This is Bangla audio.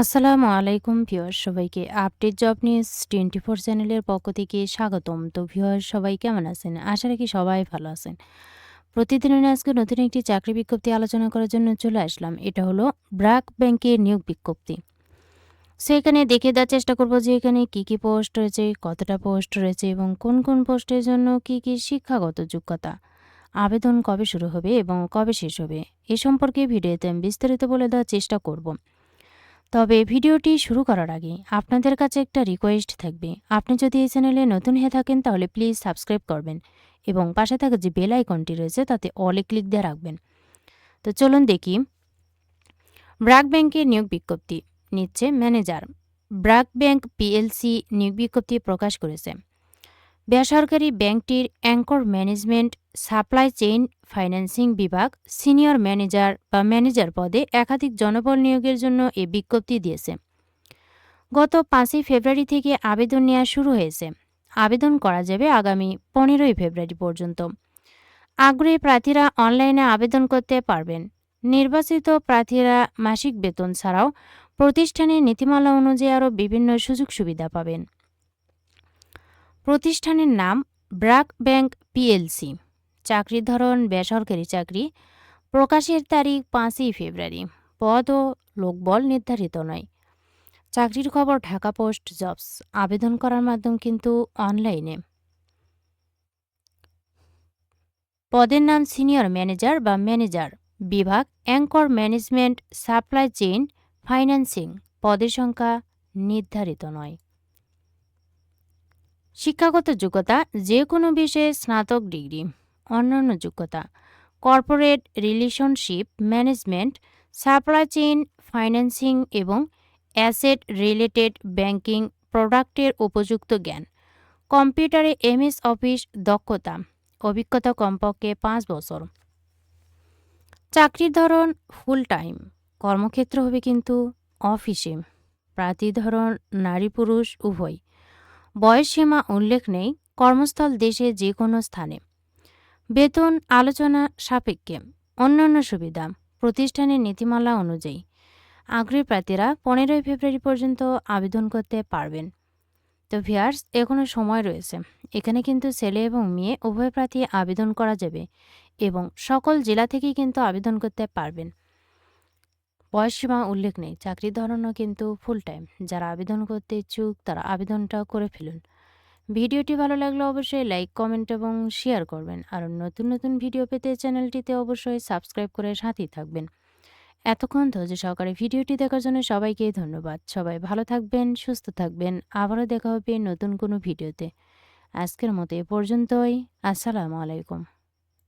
আসসালামু আলাইকুম ভিউয়ার সবাইকে update job news twenty four চ্যানেলের পক্ষ থেকে স্বাগতম। তো ভিউয়ার সবাই কেমন আছেন? আশা রাখি সবাই ভালো আছেন। প্রতিদিনের আজকে নতুন একটি চাকরি বিজ্ঞপ্তি আলোচনা করার জন্য চলে আসলাম। এটা হলো ব্র্যাক ব্যাংকের নিয়োগ বিজ্ঞপ্তি। সেখানে দেখে দেওয়ার চেষ্টা করব যে এখানে কি কি পোস্ট রয়েছে, কতটা পোস্ট রয়েছে এবং কোন কোন পোস্টের জন্য কি কি শিক্ষাগত যোগ্যতা, আবেদন কবে শুরু হবে এবং কবে শেষ হবে, এ সম্পর্কে ভিডিওতে আমি বিস্তারিত বলে দেওয়ার চেষ্টা করব। তবে ভিডিওটি শুরু করার আগে আপনাদের কাছে একটা রিকোয়েস্ট থাকবে। আপনি যদি এই চ্যানেলে নতুন হয়ে থাকেন তাহলে প্লিজ সাবস্ক্রাইব করবেন এবং পাশে থাকা যে বেল আইকনটি রয়েছে তাতে অলে ক্লিক দিয়ে রাখবেন। তো চলুন দেখি। ব্র্যাক ব্যাংকের নিয়োগ বিজ্ঞপ্তি নিচ্ছে ম্যানেজার ব্র্যাক ব্যাংক পিএলসি নিয়োগ বিজ্ঞপ্তি প্রকাশ করেছে। বেসরকারি ব্যাংকটির anchor management supply chain financing বিভাগ সিনিয়র ম্যানেজার বা ম্যানেজার পদে একাধিক জনবল নিয়োগের জন্য এ বিজ্ঞপ্তি দিয়েছে। গত পাঁচই ফেব্রুয়ারি থেকে আবেদন নেওয়া শুরু হয়েছে। আবেদন করা যাবে আগামী পনেরোই ফেব্রুয়ারি পর্যন্ত। আগ্রহী প্রার্থীরা অনলাইনে আবেদন করতে পারবেন। নির্বাচিত প্রার্থীরা মাসিক বেতন ছাড়াও প্রতিষ্ঠানের নীতিমালা অনুযায়ী আরও বিভিন্ন সুযোগ সুবিধা পাবেন। প্রতিষ্ঠানের নাম ব্র্যাক ব্যাংক পিএলসি। চাকরির ধরন, বেসরকারি চাকরি। প্রকাশের তারিখ পাঁচই ফেব্রুয়ারি। পদ ও লোকবল নির্ধারিত নয়। চাকরির খবর ঢাকা পোস্ট, জবস। আবেদন করার মাধ্যম কিন্তু অনলাইনে। পদের নাম সিনিয়র ম্যানেজার বা ম্যানেজার বিভাগ, anchor management, supply chain, financing. পদের সংখ্যা নির্ধারিত নয়। শিক্ষাগত যোগ্যতা যে কোনো বিষয়ে স্নাতক ডিগ্রি, অন্যান্য যোগ্যতা, corporate relationship management, supply chain financing এবং অ্যাসেট রিলেটেড ব্যাংকিং প্রোডাক্টের উপযুক্ত জ্ঞান। কম্পিউটারে এমএস অফিস দক্ষতা, অভিজ্ঞতা কমপক্ষে পাঁচ বছর। চাকরির ধরন ফুল টাইম কর্মক্ষেত্র হবে কিন্তু অফিসে প্রার্থী ধরন নারী পুরুষ উভয়। বয়সসীমা উল্লেখ নেই, কর্মস্থল দেশে যে কোনো স্থানে। বেতন আলোচনা সাপেক্ষে। অন্যান্য সুবিধা, প্রতিষ্ঠানের নীতিমালা অনুযায়ী, আগ্রহী প্রার্থীরা পনেরোই ফেব্রুয়ারি পর্যন্ত আবেদন করতে পারবেন। তো ভিয়ার্স এখনও সময় রয়েছে। এখানে কিন্তু ছেলে এবং মেয়ে উভয় প্রার্থী আবেদন করা যাবে এবং সকল জেলা থেকেই কিন্তু আবেদন করতে পারবেন। বয়সসীমা উল্লেখ নেই। চাকরির ধরনও কিন্তু ফুল টাইম যারা আবেদন করতে ইচ্ছুক, তারা আবেদনটা করে ফেলুন। ভিডিওটি ভালো লাগলে অবশ্যই লাইক কমেন্ট এবং শেয়ার করবেন। আর নতুন নতুন ভিডিও পেতে চ্যানেলটিতে অবশ্যই সাবস্ক্রাইব করে সাথেই থাকবেন। এতক্ষণ ধৈর্য সহকারে ভিডিওটি দেখার জন্য সবাইকে ধন্যবাদ। সবাই ভালো থাকবেন, সুস্থ থাকবেন। আবারও দেখা হবে নতুন কোনো ভিডিওতে। আজকের মতো এ পর্যন্তই। আসসালামু আলাইকুম।